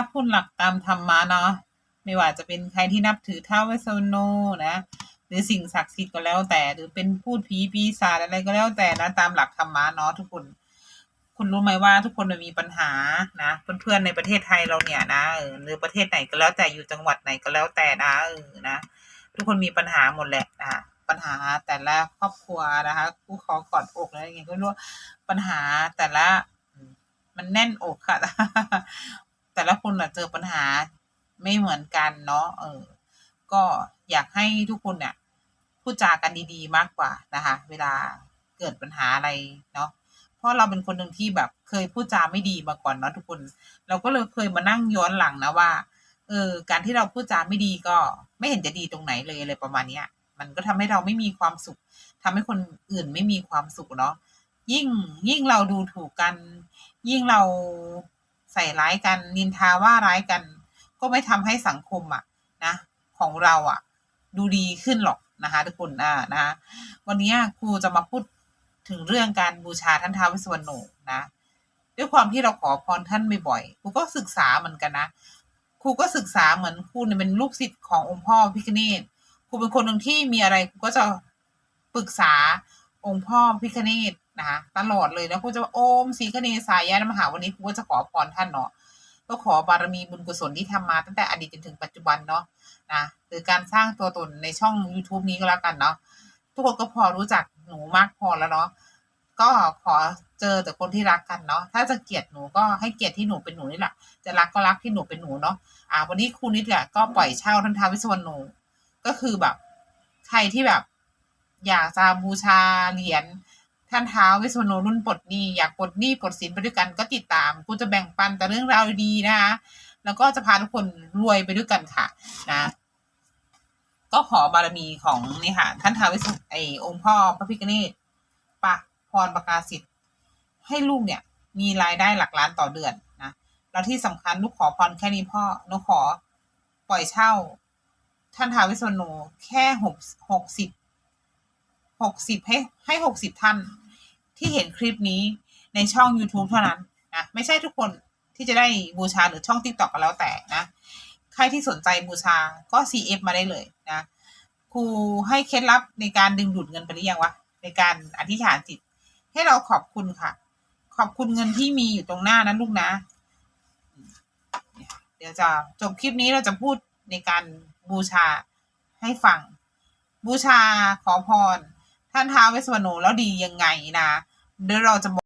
ถ้าพูดหลักตามธรรมะเนาะไม่ว่าจะเป็นใครที่นับถือท้าวเวสสุวรรณนะหรือสิ่งศักดิ์สิทธิ์ก็แล้วแต่ หรือเป็นพูดผีปีศาจอะไรก็แล้วแต่นะตามหลักธรรมะเนาะทุกคน คุณรู้ไหมว่าทุกคนมันมีปัญหานะเพื่อนๆในประเทศไทยเราเนี่ยนะหรือประเทศไหนก็แล้วแต่อยู่จังหวัดไหนก็แล้วแต่นะเออนะทุกคนมีปัญหาหมดแหละนะปัญหาแต่ละครอบครัวนะคะกูขอกอดอกอะไรอย่างเงี้ยก็รู้ปัญหาแต่ละมันแน่นอกค่ะ แต่ละคนอะเจอปัญหาไม่เหมือนกันเนาะเออ ก็อยากให้ทุกคนเนี่ยพูดจากันดีๆ มากกว่านะคะ เวลาเกิดปัญหาอะไรเนาะเพราะเราเป็นคนหนึ่งที่แบบเคยพูดจาไม่ดีมาก่อนเนาะทุกคน เราก็เลยเคยมานั่งย้อนหลังนะว่าเออการที่เราพูดจาไม่ดีก็ไม่เห็นจะดีตรงไหนเลยอะไรประมาณเนี้ย มันก็ทำให้เราไม่มีความสุขทำให้คนอื่นไม่มีความสุขเนาะยิ่งยิ่งเราดูถูกกัน ยิ่งเรา ใส่ร้ายกันนินทาว่าร้ายกัน ก็ไม่ทำให้สังคมอะนะของเราอะ ดูดีขึ้นหรอกนะคะทุกคนอ่านะคะวันนี้ครูจะมาพูดถึงเรื่องการบูชาท่านท้าวเวสสวรรณโนนะด้วยความที่เราขอพรท่านบ่อยๆครูก็ศึกษาเหมือนกันนะครูก็ศึกษาเหมือนครูเนี่ยเป็นลูกศิษย์ขององค์พ่อพิคเนตครูเป็นคนหนึ่งที่มีอะไรครูก็จะปรึกษาองค์พ่อพิคเนต นะคะตลอดเลยนะครูจะว่าโอมศรีคเนสายะนมหาวันนี้ครูก็จะขอพรท่านเนาะก็ขอบารมีบุญกุศลที่ทำมาตั้งแต่อดีตจนถึงปัจจุบันเนาะนะหรือการสร้างตัวตนในช่อง YouTube นี้ก็แล้วกันเนาะทุกคนก็พอรู้จักหนูมากพอแล้วเนาะก็ขอเจอแต่คนที่รักกันเนาะถ้าจะเกลียดหนูก็ให้เกลียดที่หนูเป็นหนูนี่แหละจะรักก็รักที่หนูเป็นหนูเนาะอ่าวันนี้ครูนิดเนี่ยก็ปล่อยเช่าท่านท้าววิสวรรณโนก็คือแบบ ใครที่แบบ อยากจะบูชาเหรียญ ท่านท้าววิสวรรณโนรุ่นปลดหนี้อยากปลดหนี้ปลดสินไปด้วยกันก็ติดตามกูจะแบ่งปันแต่เรื่องราวดีนะคะแล้วก็จะพาทุกคนรวยไปด้วยกันค่ะนะก็ขอบารมีของนี่ค่ะ ท่านท้าววิสไอองค์พ่อพระพิฆเนศปะพรประกาศสิทธิ์ให้ลูกเนี่ย มีรายได้หลักล้านต่อเดือนนะแล้วที่สำคัญลูกขอพรแค่นี้พ่อหนูขอปล่อยเช่า ท่านท้าววิสวรรณโนแค่หกหกสิบหกสิบให้ให้หกสิบท่าน ที่เห็นคลิปนี้ในช่อง YouTube เท่านั้นนะไม่ใช่ทุกคนที่จะได้บูชาหรือช่อง TikTok ก็แล้วแต่นะใครที่สนใจบูชาก็ CF มาได้เลยนะครูให้เคล็ดลับในการดึงดูดเงินไปหรือยังวะในการอธิษฐานจิต ให้เราขอบคุณค่ะ ขอบคุณเงินที่มีอยู่ตรงหน้านะลูกนะ เดี๋ยวจะจบคลิปนี้เราจะพูดในการบูชาให้ฟัง บูชาขอพร ท่านท้าวเวสสวรรณแล้วดียังไงนะ เดี๋ยวเราจะบอก